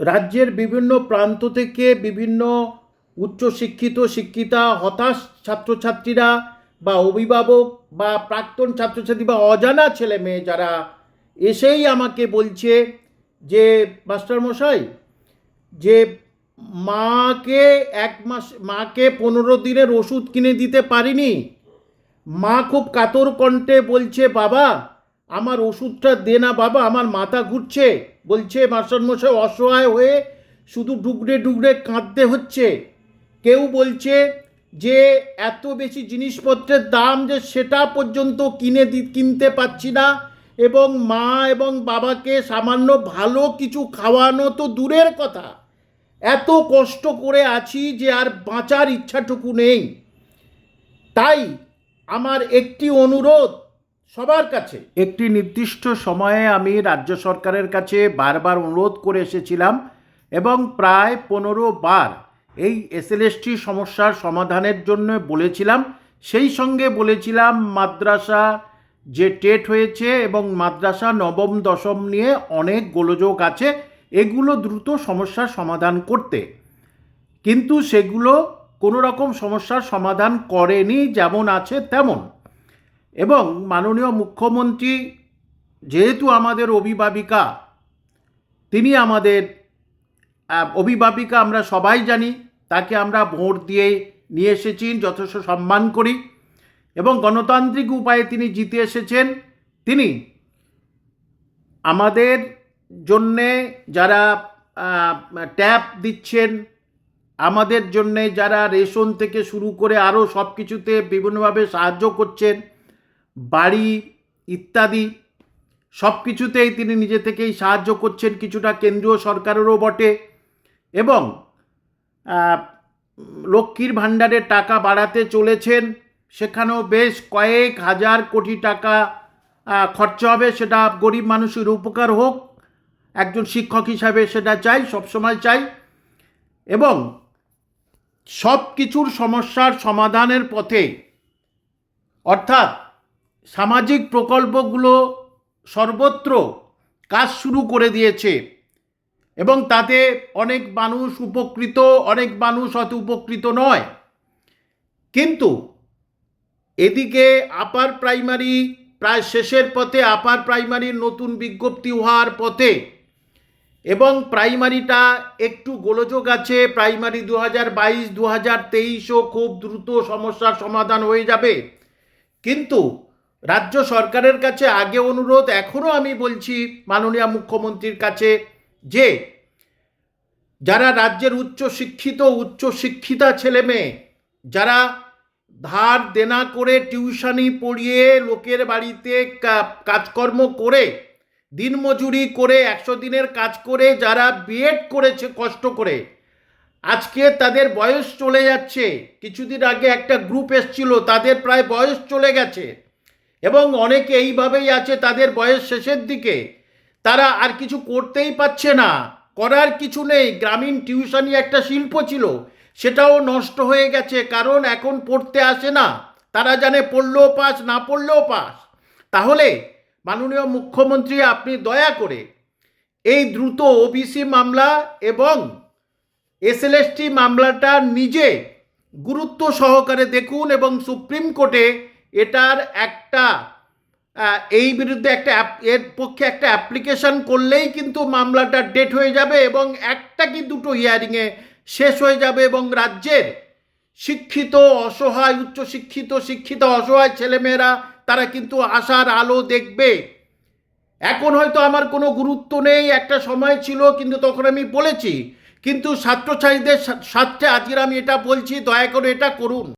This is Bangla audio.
রাজ্যের বিভিন্ন প্রান্ত থেকে বিভিন্ন উচ্চশিক্ষিত, শিক্ষিতা, হতাশ ছাত্রছাত্রীরা বা অভিভাবক বা প্রাক্তন ছাত্রছাত্রী বা অজানা ছেলে মেয়ে যারা এসেই আমাকে বলছে যে মাস্টারমশাই যে মাকে এক মাস, মাকে পনেরো দিনের ওষুধ কিনে দিতে পারিনি। মা খুব কাতর কণ্ঠে বলছে, বাবা আমার ওষুধটা দে না বাবা, আমার মাথা ঘুরছে। বলছে মাস্টারমশাই অসহায় হয়ে শুধু ডুগরে ডুগরে কাঁদতে হচ্ছে। কেউ বলছে যে, এত বেশি জিনিসপত্রের দাম যে সেটা পর্যন্ত কিনে দি, কিনতে পাচ্ছি না। এবং মা এবং বাবাকে সামান্য ভালো কিছু খাওয়ানো তো দূরের কথা। এত কষ্ট করে আছি যে আর বাঁচার ইচ্ছাটুকু নেই। তাই আমার একটি অনুরোধ সবার কাছে। একটি নির্দিষ্ট সময়ে আমি রাজ্য সরকারের কাছে বারবার অনুরোধ করে এসেছিলাম এবং প্রায় পনেরো বার এই এসএলএসটি সমস্যার সমাধানের জন্য বলেছিলাম। সেই সঙ্গে বলেছিলাম, মাদ্রাসা যে টেট হয়েছে এবং মাদ্রাসা নবম, দশম নিয়ে অনেক গোলযোগ আছে, এগুলো দ্রুত সমস্যার সমাধান করতে। কিন্তু সেগুলো কোনো রকম সমস্যার সমাধান করেনি, যেমন আছে তেমন। এবং মাননীয় মুখ্যমন্ত্রী যেহেতু আমাদের অভিভাবিকা, তিনি আমাদের অভিভাবিকা আমরা সবাই জানি, তাকে আমরা ভোট দিয়ে নিয়ে এসেছি, যথেষ্ট সম্মান করি এবং গণতান্ত্রিক উপায়ে তিনি জিতে এসেছেন। তিনি আমাদের জন্যে যারা ট্যাপ দিচ্ছেন, আমাদের জন্যে যারা রেশন থেকে শুরু করে আরও সব কিছুতে বিভিন্নভাবে সাহায্য করছেন বাড়ি ইত্যাদি সব কিছুতেই তিনি নিজে থেকেই সাহায্য করছেন কিছুটা কেন্দ্রীয় সরকারেরও বটে এবং লক্ষ্মীর ভাণ্ডারের টাকা বাড়াতে চলেছেন। সেখানেও বেশ কয়েক হাজার কোটি টাকা খরচা হবে, সেটা গরিব মানুষের উপকার হোক। একজন শিক্ষক হিসাবে সেটা চাই, সবসময় চাই। এবং সব কিছুর সমস্যার সমাধানের পথে, অর্থাৎ সামাজিক প্রকল্পগুলো সর্বত্র কাজ শুরু করে দিয়েছে এবং তাতে অনেক মানুষ উপকৃত, অনেক মানুষ হয়তো উপকৃত নয়। কিন্তু এদিকে আপার প্রাইমারি প্রায় শেষের পথে, আপার প্রাইমারির নতুন বিজ্ঞপ্তি হওয়ার পথে এবং প্রাইমারিটা একটু গোলযোগ আছে, প্রাইমারি দু হাজার বাইশ দু হাজার তেইশও খুব দ্রুত সমস্যার সমাধান হয়ে যাবে। কিন্তু রাজ্য সরকারের কাছে আগে অনুরোধ, এখনও আমি বলছি মাননীয় মুখ্যমন্ত্রীর কাছে যে, যারা রাজ্যের উচ্চ শিক্ষিত, উচ্চ শিক্ষিতা ছেলে মেয়ে, যারা ধার দেনা করে টিউশনি পড়িয়ে লোকের বাড়িতে কাজকর্ম করে দিনমজুরি করে, একশো দিনের কাজ করে, যারা বিএড করেছে, কষ্ট করে, আজকে তাদের বয়স চলে যাচ্ছে। কিছুদিন আগে একটা গ্রুপ এসছিল, তাদের প্রায় বয়স চলে গেছে। এবং অনেকে এইভাবেই আছে তাদের বয়স শেষের দিকে। তারা আর কিছু করতেই পারছে না। করার কিছু নেই। গ্রামীণ টিউশনি একটা শিল্প ছিল। সেটাও নষ্ট হয়ে গেছে। কারণ এখন পড়তে আসে না। তারা জানে পড়লেও পাস, না পড়লেও পাস। তাহলে, মাননীয় মুখ্যমন্ত্রী, আপনি দয়া করে এই দ্রুত ওবিসি মামলা এবং এসএলএসটি মামলাটা নিজে গুরুত্ব সহকারে দেখুন এবং সুপ্রিম কোর্টে এটার একটা এই বিরুদ্ধে একটা এর পক্ষে একটা অ্যাপ্লিকেশন করলেই কিন্তু মামলাটা ডেট হয়ে যাবে এবং একটা কি দুটো হিয়ারিংয়ে শেষ হয়ে যাবে এবং রাজ্যের শিক্ষিত, অসহায়, উচ্চশিক্ষিত, শিক্ষিত, অসহায় ছেলেমেয়েরা, তারা কিন্তু আশার আলো দেখবে। এখন হয়তো আমার কোনো গুরুত্ব নেই, একটা সময় ছিল, কিন্তু তখন আমি বলেছি। কিন্তু ছাত্রছাত্রীদের স্বার্থে আজকের আমি এটা বলছি, দয়া করে এটা করুন।